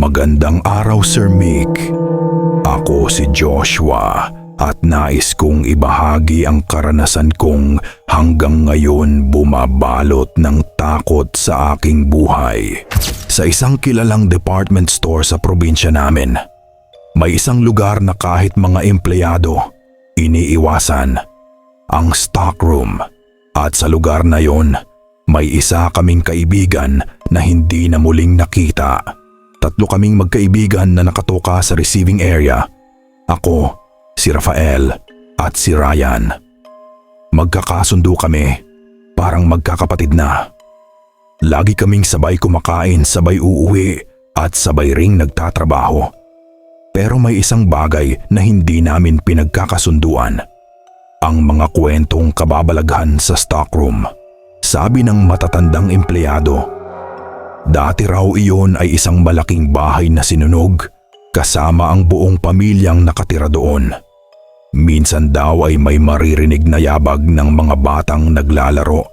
Magandang araw Sir Mick. Ako si Joshua at nais kong ibahagi ang karanasan kong hanggang ngayon bumabalot ng takot sa aking buhay. Sa isang kilalang department store sa probinsya namin, may isang lugar na kahit mga empleyado, iniiwasan, ang stockroom. At sa lugar na yon, may isa kaming kaibigan na hindi na muling nakita. Tatlo kaming magkaibigan na nakatoka sa receiving area. Ako, si Rafael at si Ryan. Magkakasundo kami, parang magkakapatid na. Lagi kaming sabay kumakain, sabay uuwi at sabay ring nagtatrabaho. Pero may isang bagay na hindi namin pinagkakasunduan. Ang mga kwentong kababalaghan sa stockroom. Sabi ng matatandang empleyado, Dati raw iyon ay isang malaking bahay na sinunog kasama ang buong pamilyang nakatira doon. Minsan daw ay may maririnig na yabag ng mga batang naglalaro.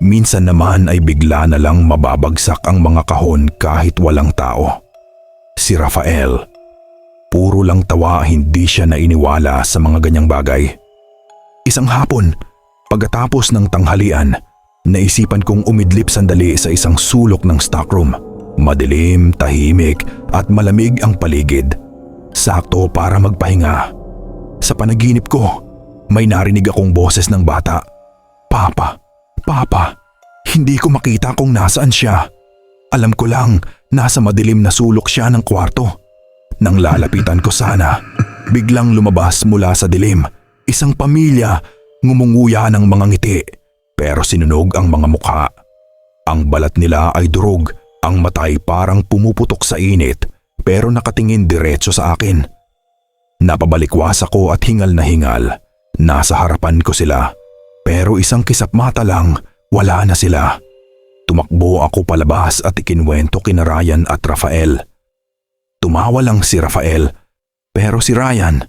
Minsan naman ay bigla na lang mababagsak ang mga kahon kahit walang tao. Si Rafael, puro lang tawa hindi siya nainiwala sa mga ganyang bagay. Isang hapon, pagkatapos ng tanghalian, Naisipan kong umidlip sandali sa isang sulok ng stockroom. Madilim, tahimik at malamig ang paligid. Sakto para magpahinga. Sa panaginip ko, may narinig akong boses ng bata. Papa, Papa, hindi ko makita kung nasaan siya. Alam ko lang, nasa madilim na sulok siya ng kwarto. Nang lalapitan ko sana, biglang lumabas mula sa dilim. Isang pamilya, ngumunguya ng mga ngiti pero sinunog ang mga mukha. Ang balat nila ay durog, ang matay parang pumuputok sa init pero nakatingin diretso sa akin. Napabalikwas ako at hingal na hingal. Nasa harapan ko sila pero isang kisap mata lang wala na sila. Tumakbo ako palabas at ikinwento kina Ryan at Rafael. Tumawa lang si Rafael pero si Ryan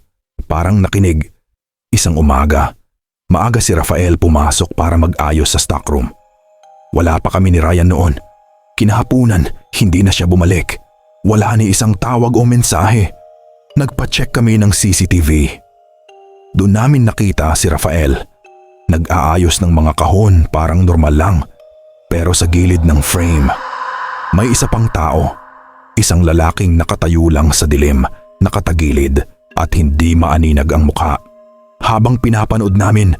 parang nakinig. Isang umaga, Maaga si Rafael pumasok para mag-ayos sa stockroom. Wala pa kami ni Ryan noon. Kinahapunan, hindi na siya bumalik. Wala ni isang tawag o mensahe. Nagpa-check kami ng CCTV. Doon namin nakita si Rafael. Nag-aayos ng mga kahon parang normal lang. Pero sa gilid ng frame, may isa pang tao. Isang lalaking nakatayo lang sa dilim, nakatagilid at hindi maaninag ang mukha. Habang pinapanood namin,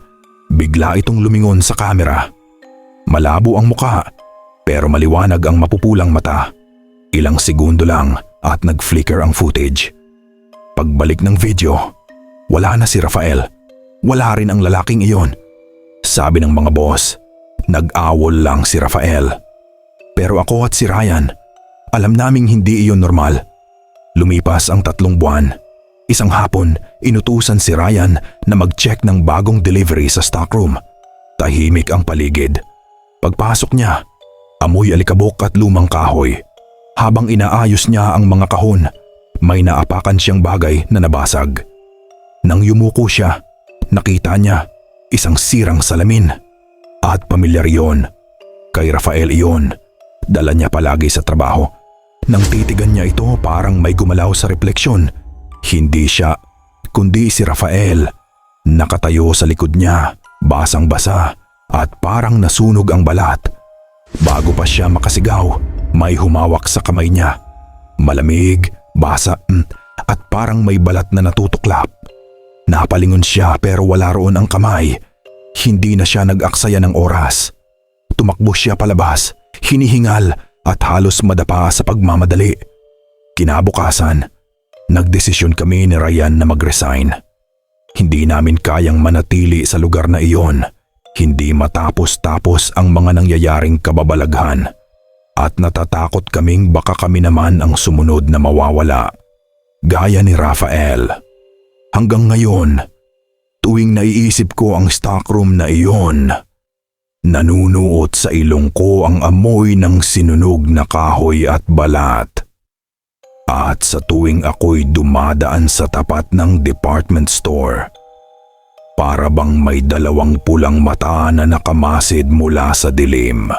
bigla itong lumingon sa kamera. Malabo ang muka, pero maliwanag ang mapupulang mata. Ilang segundo lang at nag-flicker ang footage. Pagbalik ng video, wala na si Rafael. Wala rin ang lalaking iyon. Sabi ng mga boss, nag-awol lang si Rafael. Pero ako at si Ryan, alam naming hindi iyon normal. Lumipas ang tatlong buwan Isang hapon, inutusan si Ryan na mag-check ng bagong delivery sa stockroom. Tahimik ang paligid. Pagpasok niya, amoy alikabok at lumang kahoy. Habang inaayos niya ang mga kahon, may naapakan siyang bagay na nabasag. Nang yumuko siya, nakita niya isang sirang salamin. At pamilyar yon. Kay Rafael iyon. Dala niya palagi sa trabaho. Nang titigan niya ito parang may gumalaw sa refleksyon hindi siya, kundi si Rafael. Nakatayo sa likod niya, basang-basa at parang nasunog ang balat. Bago pa siya makasigaw, may humawak sa kamay niya. Malamig, basa mm, at parang may balat na natutuklap. Napalingon siya pero wala roon ang kamay. Hindi na siya nag-aksaya ng oras. Tumakbo siya palabas, hinihingal at halos madapa sa pagmamadali. Kinabukasan, Nagdesisyon kami ni Ryan na mag-resign. Hindi namin kayang manatili sa lugar na iyon. Hindi matapos-tapos ang mga nangyayaring kababalaghan. At natatakot kaming baka kami naman ang sumunod na mawawala. Gaya ni Rafael. Hanggang ngayon, tuwing naiisip ko ang stockroom na iyon, nanunuot sa ilong ko ang amoy ng sinunog na kahoy at balat. At sa tuwing ako'y dumadaan sa tapat ng department store, para bang may dalawang pulang mata na nakamasid mula sa dilim.